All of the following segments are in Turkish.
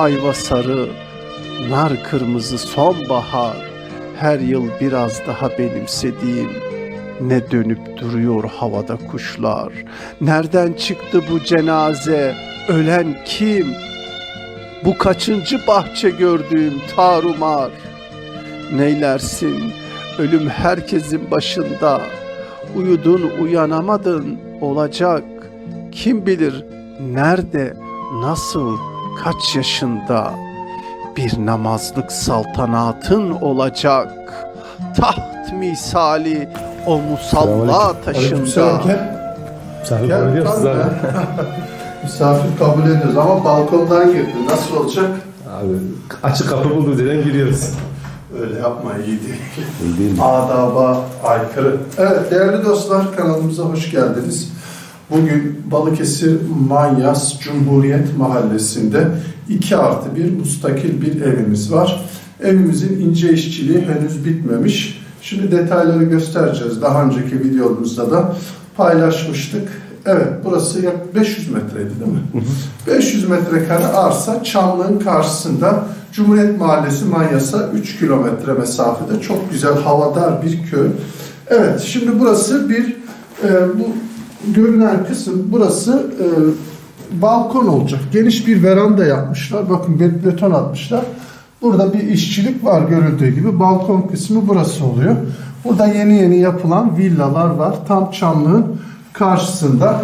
Ayva sarı, nar kırmızı sonbahar, her yıl biraz daha benimsediğim ne dönüp duruyor havada kuşlar. Nereden çıktı bu cenaze? Ölen kim? Bu kaçıncı bahçe gördüğüm tarumar? Neylersin? Ölüm herkesin başında. Uyudun uyanamadın olacak. Kim bilir nerede, nasıl, kaç yaşında bir namazlık saltanatın olacak. Taht misali o musalla taşında. Aleykümselam gel. Misafir kabul ediyoruz tabii. abi. Misafir kabul ediyoruz ama balkondan girdi. Nasıl olacak? Abi açık kapı buldu diyen giriyoruz. Öyle yapma iyi değil. İyi değil mi? Adaba aykırı. Evet değerli dostlar kanalımıza hoş geldiniz. Bugün Balıkesir Manyas Cumhuriyet Mahallesi'nde 2 artı bir mustakil bir evimiz var. Evimizin ince işçiliği henüz bitmemiş. Şimdi detayları göstereceğiz. Daha önceki videomuzda da paylaşmıştık. Evet burası yak 500 metreydi değil mi? 500 metrekare arsa Çamlı'nın karşısında Cumhuriyet Mahallesi Manyas'a 3 kilometre mesafede çok güzel havadar bir köy. Evet şimdi burası bir e, bu görünen kısım burası e, balkon olacak. Geniş bir veranda yapmışlar. Bakın be- beton atmışlar. Burada bir işçilik var görüldüğü gibi. Balkon kısmı burası oluyor. Burada yeni yeni yapılan villalar var. Tam Çamlı'nın karşısında.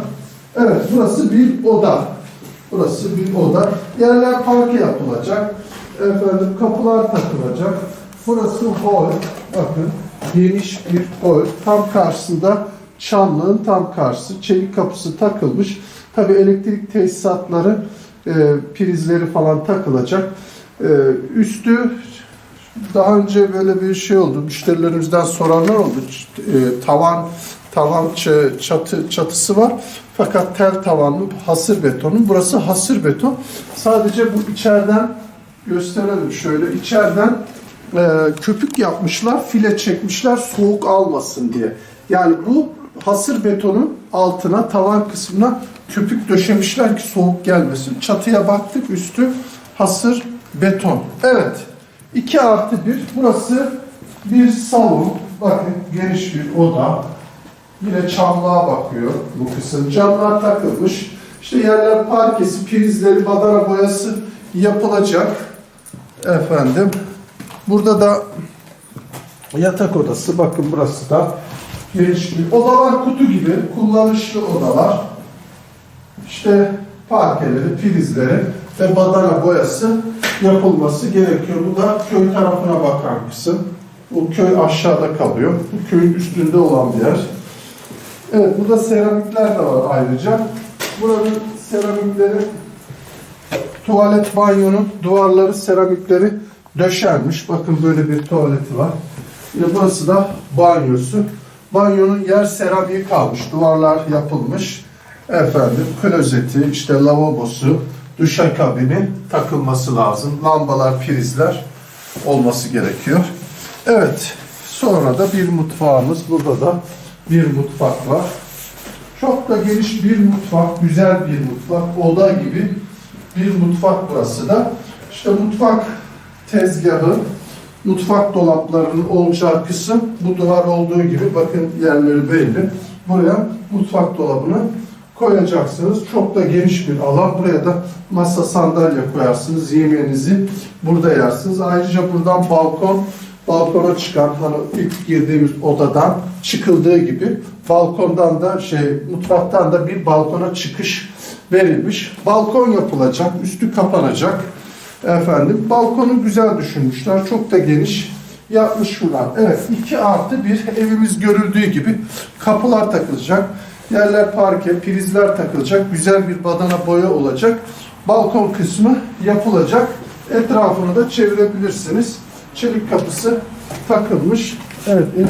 Evet burası bir oda. Burası bir oda. Yerler parke yapılacak. Efendim kapılar takılacak. Burası hol. Bakın geniş bir hol. Tam karşısında Çamlığın tam karşısı. Çelik kapısı takılmış. Tabi elektrik tesisatları e, prizleri falan takılacak. E, üstü daha önce böyle bir şey oldu. Müşterilerimizden soranlar oldu. E, tavan tavan çatı çatısı var. Fakat tel tavanlı hasır betonun. Burası hasır beton. Sadece bu içeriden gösterelim şöyle. İçeriden e, köpük yapmışlar, file çekmişler soğuk almasın diye. Yani bu hasır betonun altına, tavan kısmına köpük döşemişler ki soğuk gelmesin. Çatıya baktık üstü hasır beton. Evet. 2 artı 1. Burası bir salon. Bakın geniş bir oda. Yine çamlığa bakıyor bu kısım. Camlar takılmış. İşte yerler parkesi, prizleri, badana boyası yapılacak. Efendim. Burada da yatak odası. Bakın burası da geniş bir odalar kutu gibi kullanışlı odalar. İşte parkeleri, prizleri ve badana boyası yapılması gerekiyor. Bu da köy tarafına bakan kısım. Bu köy aşağıda kalıyor. Bu köyün üstünde olan bir yer. Evet, burada seramikler de var ayrıca. Buranın seramikleri tuvalet banyonun duvarları seramikleri döşenmiş. Bakın böyle bir tuvaleti var. Yine burası da banyosu. Banyonun yer seramiği kalmış. Duvarlar yapılmış. Efendim klozeti, işte lavabosu, duşakabini takılması lazım. Lambalar, prizler olması gerekiyor. Evet. Sonra da bir mutfağımız. Burada da bir mutfak var. Çok da geniş bir mutfak, güzel bir mutfak, oda gibi bir mutfak burası da. İşte mutfak tezgahı, mutfak dolaplarının olacağı kısım bu duvar olduğu gibi bakın yerleri belli. Buraya mutfak dolabını koyacaksınız. Çok da geniş bir alan. Buraya da masa sandalye koyarsınız. Yemeğinizi burada yersiniz. Ayrıca buradan balkon balkona çıkan hani ilk girdiğimiz odadan çıkıldığı gibi balkondan da şey mutfaktan da bir balkona çıkış verilmiş. Balkon yapılacak, üstü kapanacak. Efendim balkonu güzel düşünmüşler. Çok da geniş yapmışlar. Evet 2 artı bir evimiz görüldüğü gibi kapılar takılacak. Yerler parke, prizler takılacak. Güzel bir badana boya olacak. Balkon kısmı yapılacak. Etrafını da çevirebilirsiniz. Çelik kapısı takılmış. Evet evin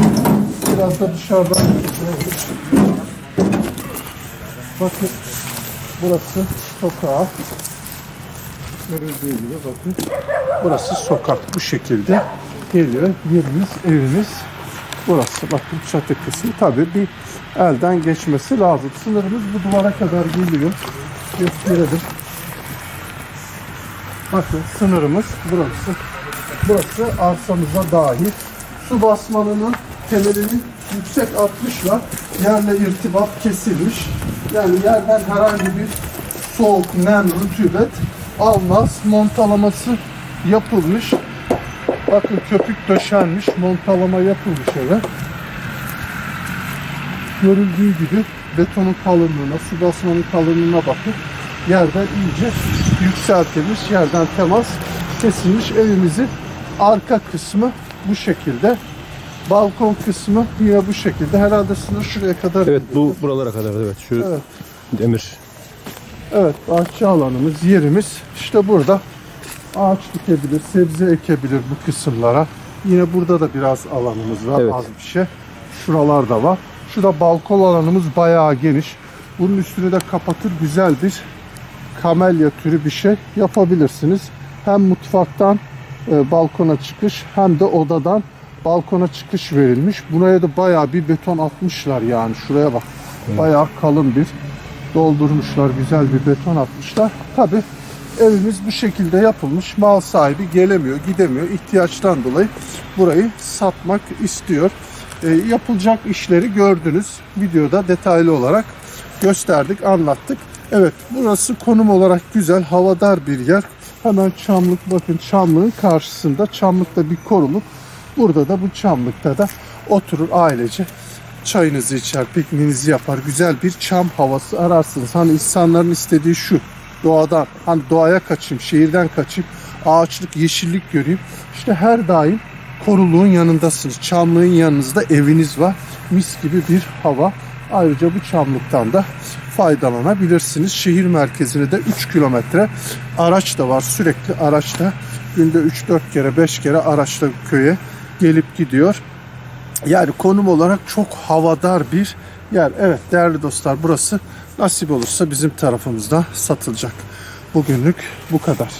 biraz da dışarıdan Bakın burası sokak. Görüldüğü gibi bakın. Burası sokak bu şekilde geliyor. Yerimiz, evimiz burası. Bakın çatı kısmı tabii bir elden geçmesi lazım. Sınırımız bu duvara kadar geliyor. Gösterelim. Bakın sınırımız burası. Burası arsamıza dahil. Su basmanının temelini yüksek atmışlar. Yerle irtibat kesilmiş. Yani yerden herhangi bir soğuk, nem, rutubet almaz. Montalaması yapılmış. Bakın köpük döşenmiş. Montalama yapılmış eve. Görüldüğü gibi betonun kalınlığına, su basmanın kalınlığına bakın. Yerden iyice yükseltilmiş, yerden temas kesilmiş. Evimizin arka kısmı bu şekilde. Balkon kısmı yine bu şekilde. Herhalde sınır şuraya kadar. Evet bu buralara kadar evet şu Evet. demir. Evet, bahçe alanımız, yerimiz işte burada. Ağaç dikebilir, sebze ekebilir bu kısımlara. Yine burada da biraz alanımız var, Evet. az bir şey. Şuralarda var. Şurada balkon alanımız bayağı geniş. Bunun üstünü de kapatır güzel bir kamelya türü bir şey yapabilirsiniz. Hem mutfaktan e, balkona çıkış hem de odadan balkona çıkış verilmiş. Buraya da bayağı bir beton atmışlar yani. Şuraya bak. Bayağı kalın bir doldurmuşlar. Güzel bir beton atmışlar. Tabi evimiz bu şekilde yapılmış. Mal sahibi gelemiyor, gidemiyor. İhtiyaçtan dolayı burayı satmak istiyor. E, yapılacak işleri gördünüz. Videoda detaylı olarak gösterdik, anlattık. Evet, burası konum olarak güzel, havadar bir yer. Hemen Çamlık, bakın Çamlık'ın karşısında. Çamlık'ta bir koruluk. Burada da bu Çamlık'ta da oturur ailece çayınızı içer, pikniğinizi yapar. Güzel bir çam havası ararsınız. Hani insanların istediği şu. Doğadan, hani doğaya kaçayım, şehirden kaçayım, ağaçlık, yeşillik göreyim. İşte her daim koruluğun yanındasınız. Çamlığın yanınızda eviniz var. Mis gibi bir hava. Ayrıca bu çamlıktan da faydalanabilirsiniz. Şehir merkezine de 3 kilometre araç da var. Sürekli araçta günde 3-4 kere 5 kere araçla köye gelip gidiyor. Yani konum olarak çok havadar bir yer. Evet değerli dostlar burası nasip olursa bizim tarafımızda satılacak. Bugünlük bu kadar.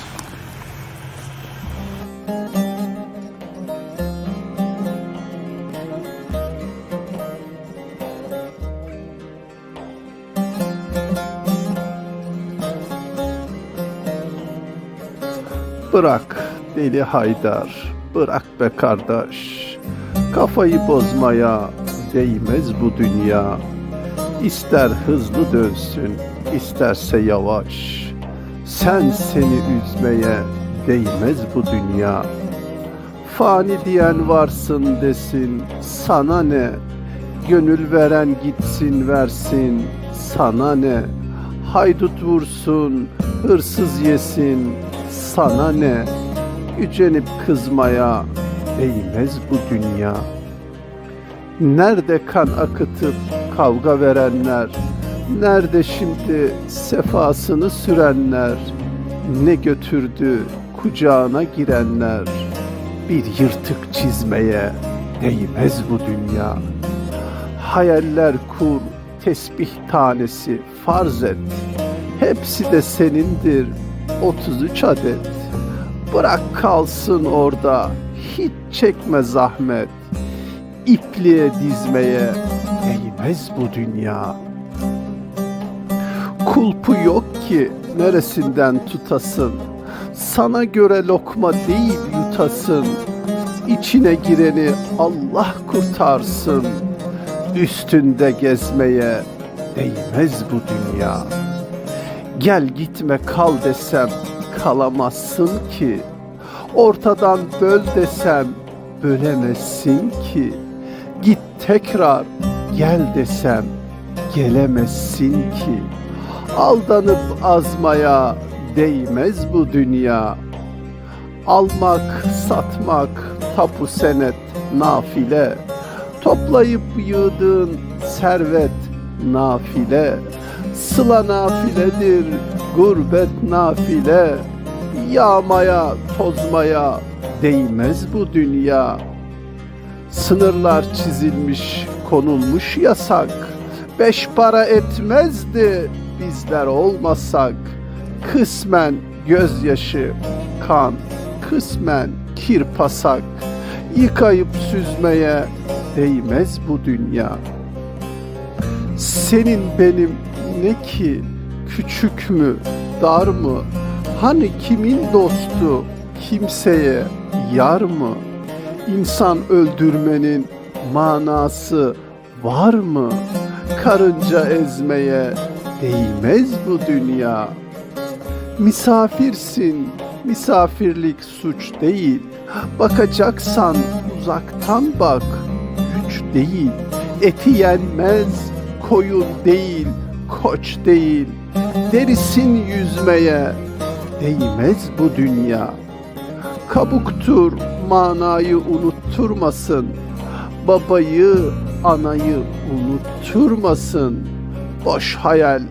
Bırak deli Haydar, bırak be kardeş. Kafayı bozmaya değmez bu dünya. İster hızlı dönsün, isterse yavaş. Sen seni üzmeye değmez bu dünya. Fani diyen varsın desin, sana ne? Gönül veren gitsin versin, sana ne? Haydut vursun, hırsız yesin, sana ne? Gücenip kızmaya değmez bu dünya. Nerede kan akıtıp kavga verenler? Nerede şimdi sefasını sürenler? Ne götürdü kucağına girenler? Bir yırtık çizmeye değmez bu dünya. Hayaller kur, tesbih tanesi farz et. Hepsi de senindir 33 adet. Bırak kalsın orada, hiç çekme zahmet. İpliğe dizmeye değmez bu dünya. Kulpu yok ki neresinden tutasın. Sana göre lokma değil yutasın. İçine gireni Allah kurtarsın. Üstünde gezmeye değmez bu dünya. Gel gitme kal desem kalamazsın ki. Ortadan böl desem bölemezsin ki. Git tekrar gel desem gelemezsin ki. Aldanıp azmaya değmez bu dünya. Almak, satmak, tapu senet, nafile. Toplayıp yığdığın servet, nafile. Sıla nafiledir, gurbet nafile. Yağmaya, tozmaya değmez bu dünya. Sınırlar çizilmiş, konulmuş yasak. Beş para etmezdi bizler olmasak. Kısmen gözyaşı, kan, kısmen kirpasak. Yıkayıp süzmeye değmez bu dünya. Senin benim ne ki küçük mü, dar mı? Hani kimin dostu kimseye yar mı? İnsan öldürmenin manası var mı? Karınca ezmeye değmez bu dünya. Misafirsin, misafirlik suç değil. Bakacaksan uzaktan bak, güç değil. Eti yenmez, koyun değil, koç değil. Derisin yüzmeye, değmez bu dünya. Kabuktur manayı unutturmasın. Babayı, anayı unutturmasın. Boş hayal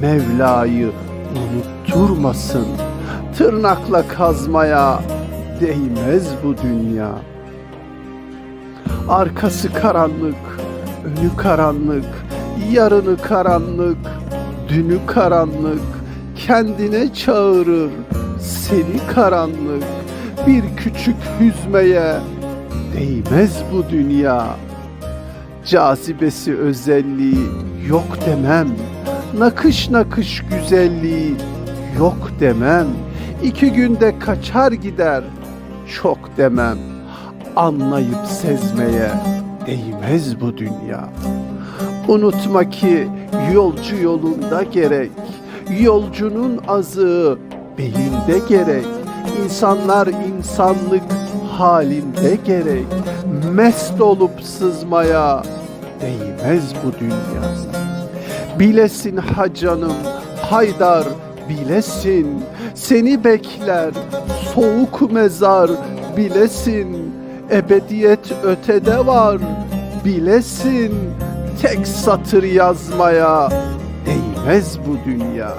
Mevla'yı unutturmasın. Tırnakla kazmaya değmez bu dünya. Arkası karanlık, önü karanlık, yarını karanlık, dünü karanlık, kendine çağırır seni karanlık. Bir küçük hüzmeye değmez bu dünya. Cazibesi özelliği yok demem. Nakış nakış güzelliği yok demem. İki günde kaçar gider çok demem. Anlayıp sezmeye değmez bu dünya. Unutma ki yolcu yolunda gerek. Yolcunun azığı belinde gerek. İnsanlar insanlık halinde gerek. Mest olup sızmaya değmez bu dünya. Bilesin ha canım Haydar bilesin Seni bekler soğuk mezar bilesin Ebediyet ötede var bilesin Tek satır yazmaya değmez bu dünya